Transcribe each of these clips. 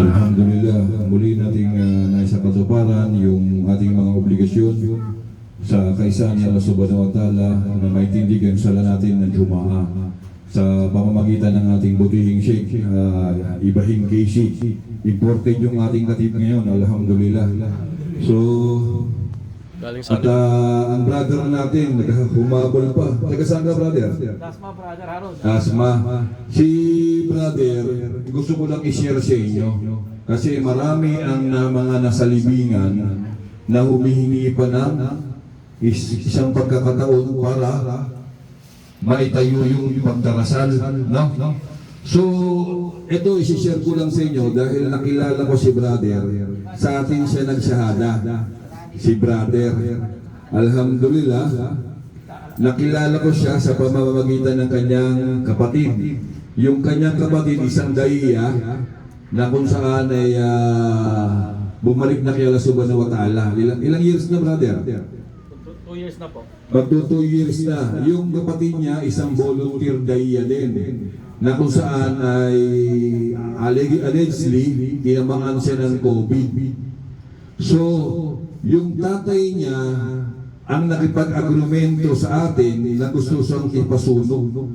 Alhamdulillah, muli nating uh, naisa katuparan yung ating mga obligasyon sa kaisa ni Allah Subhanahu wa Ta'ala na maitindigan sala natin ng Jumaa sa pamamagitan ng ating butihing Sheikh uh, Ibrahim Casey. Imported yung ating katip ngayon, Alhamdulillah. So, Galing sa at uh, ang brother natin, humabol pa. Taga saan ka, brother? Dasma Brother Harold. Asma, si brother, gusto ko lang i-share sa inyo. Kasi marami ang na, mga nasa libingan na humihingi pa ng is, isang pagkakataon para maitayo yung pagdarasal. No? So, ito isi-share ko lang sa inyo dahil nakilala ko si brother. Sa atin siya nagsahada. Si brother. Alhamdulillah, nakilala ko siya sa pamamagitan ng kanyang kapatid. Yung kanyang kapatid, isang daiya, na kung saan ay ah, bumalik na kay Allah Subhanahu wa Ta'ala. Ilang, ilang years na, brother? Two, two years na po. Magto two years na. Yung kapatid niya, isang volunteer daiya din. Na kung saan ay alleg- allegedly, tinamangan siya ng COVID. So, yung tatay niya, ang nakipag-agrumento sa atin na gusto siyang ipasunog.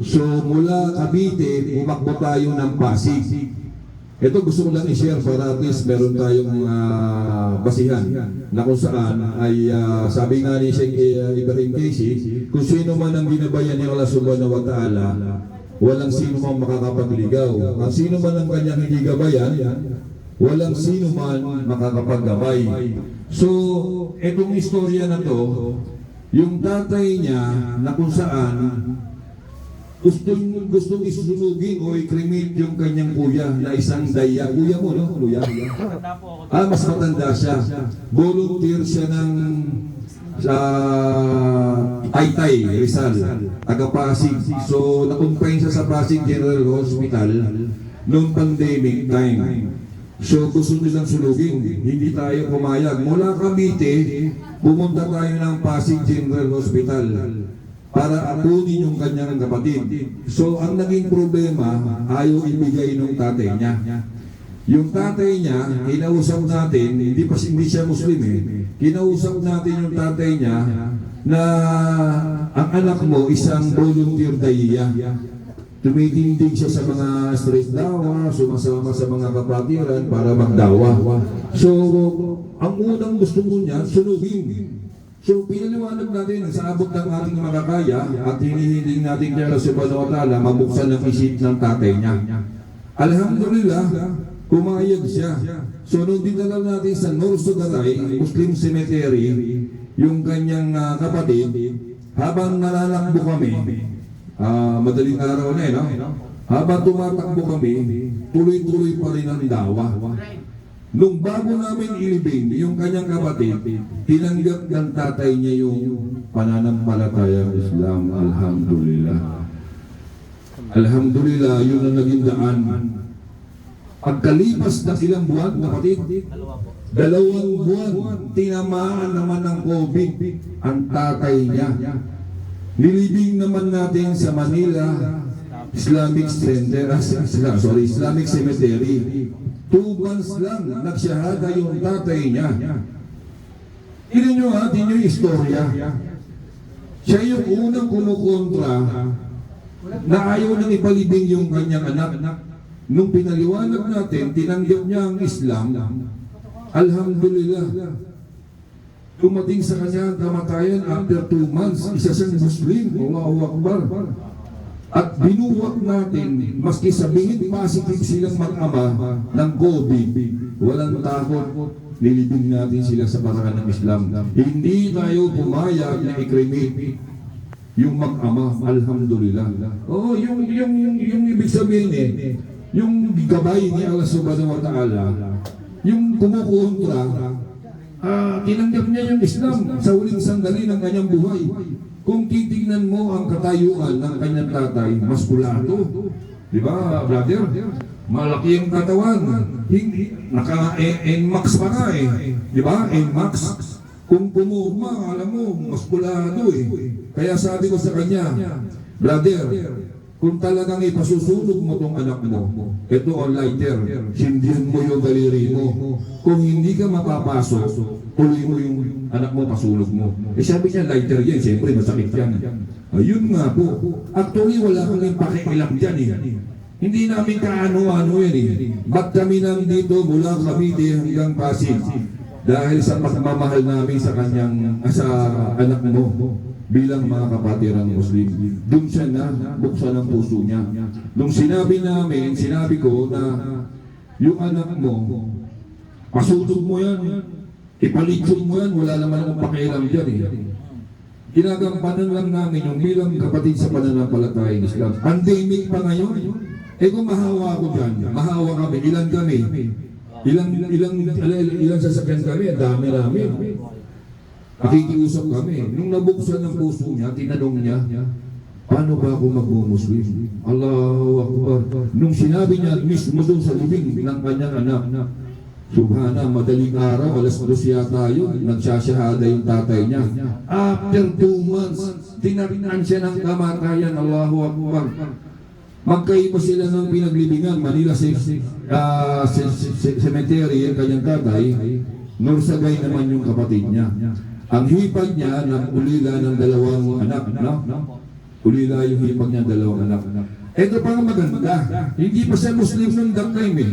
So, mula Cavite, umakbo tayo ng Pasig. Ito gusto ko lang i-share para at least meron tayong ah, basihan na kung saan ay ah, sabi nga ni Sheikh uh, Ibrahim Casey, kung sino man ang ginabayan ni Allah Subhanahu wa Ta'ala, walang sino man makakapagligaw. Ang sino man ang kanyang hindi gabayan, walang sino man makakapaggabay. So, etong istorya na to, yung tatay niya na kung saan gustong gustong isunugin o i-cremate yung kanyang kuya na isang daya. Kuya mo, no? Kuya. Ah, mas matanda siya. Volunteer siya ng sa Taytay, Rizal, taga Pasig. So, nakumpay siya sa Pasig General Hospital noong pandemic time. So, gusto nilang sunugin. Hindi tayo pumayag. Mula Cavite, pumunta tayo ng Pasig General Hospital para akunin yung kanyang kapatid. So, ang naging problema, ayaw ibigay ng tatay niya. Yung tatay niya, kinausap natin, hindi pa hindi siya Muslim eh. Kinausap natin yung tatay niya na ang anak mo isang volunteer daiya. Tumitindig siya sa mga street dawa, sumasama sa mga kapatiran para magdawa. So, ang unang gusto mo niya, sunugin. So, pinaliwanag natin sa abot ng ating makakaya at hinihiling natin kay Allah Subhanahu wa mabuksan ang isip ng tatay niya. Alhamdulillah, pumayag siya. So, nung dinala natin sa North Sudaray, Muslim Cemetery, yung kanyang ah, kapatid, habang nalalakbo kami, ah, madaling araw na eh, no? Habang tumatakbo kami, tuloy-tuloy pa rin ang dawa. Nung bago namin ilibing yung kanyang kapatid, tinanggap ng tatay niya yung pananampalatayang Islam. Alhamdulillah. Alhamdulillah, yun ang naging daan. Pagkalipas ng ilang buwan, kapatid, dalawang buwan, tinamaan naman ng COVID ang tatay niya. Nilibing naman natin sa Manila Islamic Center, ah, Islam, sorry, Islamic Cemetery. Two months lang, nagsyahada yung tatay niya. Tignan nyo ha, tignan yung istorya. Siya yung unang kumukontra na ayaw nang ipalibing yung kanyang anak. Nung pinaliwanag natin, tinanggap niya ang Islam, Alhamdulillah. Dumating sa kanya ang kamatayan after two months, isa siyang Muslim, Allahu Akbar. At binuwak natin, maski sabihin positive silang mag-ama ng COVID, walang takot, nilibing natin sila sa paraan ng Islam. Hindi tayo pumayag na i-cremate yung mag-ama, alhamdulillah. Oo, yung, yung, yung, yung ibig sabihin eh, yung gabay ni Allah subhanahu wa ta'ala, yung kumukontra, ah, tinanggap niya yung Islam sa huling sandali ng kanyang buhay. Kung titignan mo ang katayuan ng kanyang tatay, maskulado. Di ba, brother? Malaki ang katawan. Hindi, naka NMAX pa nga eh. Di ba? NMAX. Kung pumurma, alam mo, maskulado eh. Kaya sabi ko sa kanya, brother, kung talagang ipasusunog mo tong anak mo, ito ang lighter, sindihan mo yung daliri mo. Kung hindi ka mapapasok, tuloy mo yung anak mo, pasunog mo. Eh sabi niya, lighter yan, siyempre masakit yan. Ayun nga po. Actually, wala kang pakialam dyan eh. Hindi namin kaano-ano yan eh. Ba't kami nandito mula Cavite hanggang Pasig? Dahil sa pagmamahal namin sa kanyang, sa anak mo bilang mga kapatirang Muslim. Doon siya na buksan ang puso niya. Nung sinabi namin, sinabi ko na yung anak mo, pasutog mo yan, ipalitsog mo yan, wala naman akong pakialam dyan eh. Ginagampanan lang namin yung bilang kapatid sa pananampalatayang Islam. Pandemic pa ngayon. Eh kung mahawa ako dyan, mahawa kami, ilan kami? Ilang, ilang, ilang, ilang sasakyan kami, ang dami namin. Nakikiusap kami. Nung nabuksan ng puso niya, tinanong niya, paano ba ako magmumuslim? Allahu Akbar. Nung sinabi niya mismo doon sa libing ng kanyang anak, Subhana, madaling araw, alas 2 yata yun, nagsasyahada yung tatay niya. After two months, tinarinan siya ng kamatayan, Allahu Akbar. Magkaiba sila ng pinaglibingan, Manila se- ah, Cemetery, ang kanyang tatay, Norsagay naman yung kapatid niya. Ang hipag niya, ng ulila ng dalawang anak, no? Ulila yung hipag niya ng dalawang anak. Ito pa ang maganda, hindi pa siya Muslim nung that time eh.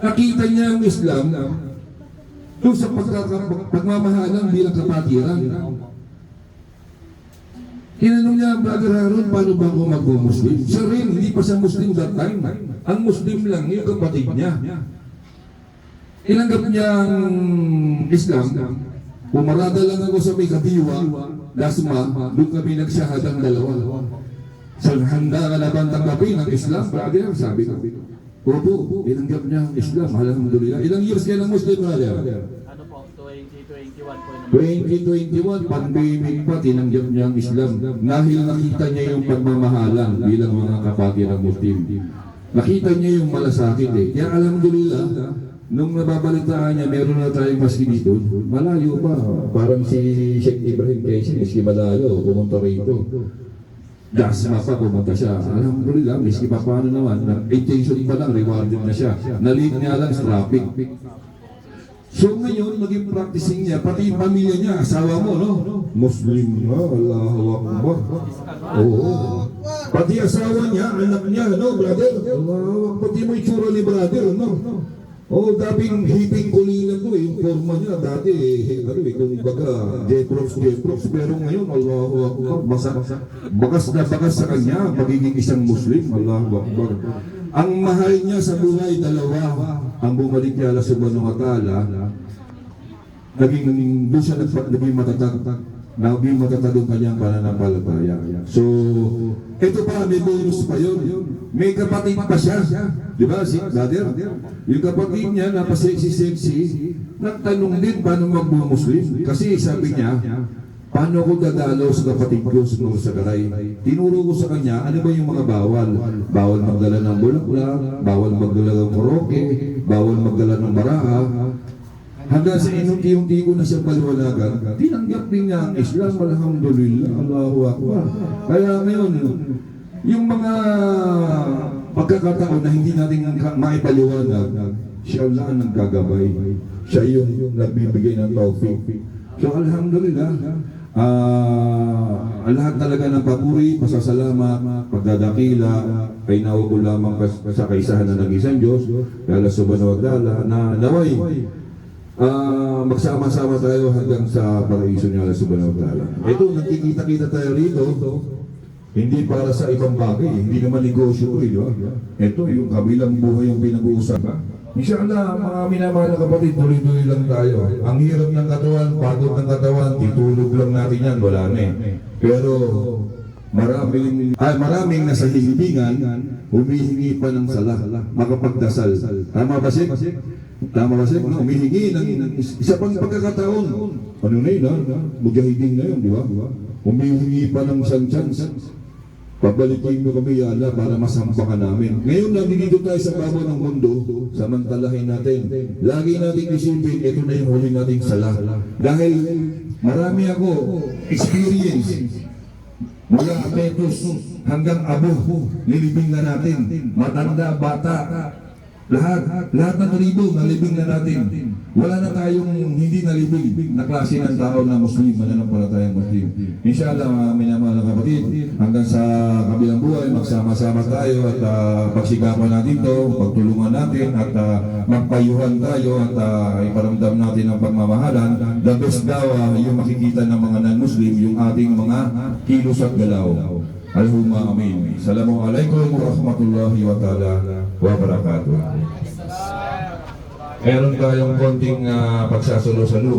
Nakita niya ang Islam doon sa pagkaka- pagmamahalan bilang kapatiran. Tinanong niya ang Brother Harold, paano ba ako mag-Muslim? Siya rin, hindi pa siya Muslim that time. Ang Muslim lang, yung kapatid niya. Tinanggap niya ang Islam. Pumarada lang ako sa may katiwa, Dasma, doon kami nagsahadang dalawa. Sa handa ka na bang tanggapin ang Islam, brother? Sabi ko. Opo, tinanggap niya ang Islam. Alhamdulillah. Ilang years ka ng Muslim, brother? Ano po, 2021 po yun. 2021, pandemic pa, tinanggap niya ang Islam. Dahil nakita niya yung pagmamahalan bilang mga kapatid ng Muslim. Nakita niya yung malasakit eh. Kaya alhamdulillah, nung nababalitaan niya, meron na tayong maski dito. Malayo pa. Parang si Sheikh Ibrahim Quezon, miski malayo, pumunta rito. Dasma pa, pumunta siya. Alhamdulillah, miski pa paano naman, intention pa lang, rewarded na siya. Nalit niya lang sa traffic. So ngayon, maging practicing niya, pati yung pamilya niya, asawa mo, no? Muslim na, Allahu Akbar. Oo. Pati asawa niya, anak niya, no, brother? Allahu Akbar. Pati mo itsura ni brother, no? Oo, dating hiping kulinan to, eh, yung forma niya, dati, eh, ano eh, kung baga, J-Prox, J-Prox, pero ngayon, Allahu Akbar, basa, bakas na bakas sa kanya, pagiging isang Muslim, Allahu Akbar. Ang mahal niya sa buhay, dalawa, ang bumalik niya ala subhanahu wa ta'ala, naging, naging doon siya naging matatag, naging matatag ang kanyang pananampalataya. So, ito pa, may bonus pa yun. May kapatid pa siya. Di ba, si brother? Yung kapatid niya, napasexy-sexy, nagtanong din paano magmumuslim. Kasi sabi niya, paano ko dadalo sa kapatid ko sa sa garay? Tinuro ko sa kanya, ano ba yung mga bawal? Bawal magdala ng bulaklak, bawal magdala ng koroke, bawal magdala ng baraha, Hanggang sa inunti-unti ko na siya paliwanagan, tinanggap din niya ang Islam, alhamdulillah, Allahu Akbar. Kaya ngayon, yung mga pagkakataon na hindi natin maipaliwanag, siya lang ang nagkagabay. Siya yung, yung nagbibigay ng tawfiq. So alhamdulillah, ah ang lahat talaga ng papuri, pasasalamat, pagdadakila, ay nawa ko lamang sa kaisahan na ng isang Diyos, dala subhanahu wa ta'ala, na naway, Ah, magsama-sama tayo hanggang sa paraiso niya Allah subhanahu wa ta'ala. Ito, nagkikita-kita tayo rito. Hindi para sa ibang bagay, hindi naman negosyo ko, di? Ito, yung kabilang buhay yung pinag-uusapan. Inshallah, mga minamahal na kapatid, tuloy-tuloy lang tayo. Ang hirap ng katawan, pagod ng katawan, titulog lang natin yan, wala na eh. Pero, maraming, ay, maraming nasa hilibingan, humihingi pa ng sala, makapagdasal. Tama ba, Sik? Tama ba, Sik? No, humihingi ng, isa pang pagkakataon. Ano na yun, ha? Mujahidin na yun, di ba? Humihingi pa ng isang chance. Pabalikin mo kami yala para masamba ka namin. Ngayon nandito tayo sa babo ng mundo, samantalahin natin. Lagi nating isipin, ito na yung huli nating sala. Dahil marami ako experience Mula fetus hanggang abo, nilibing na natin. Matanda, bata, lahat, lahat na nalibing, nalibing na natin. Wala na tayong hindi nalibing na klase ng tao na Muslim, mananampalatayang Muslim. Inshallah, mga minamahal na kapatid, hanggang sa kabilang buhay, magsama-sama tayo at uh, pagsikapan natin to, pagtulungan natin at uh, magpayuhan tayo at uh, iparamdam natin ang pagmamahalan. The best daw ah, yung makikita ng mga non-Muslim, yung ating mga kilos at galaw. Allahumma amin. Assalamualaikum warahmatullahi wa ta'ala wa barakatuh. Meron tayong konting uh, pagsasalo-salo.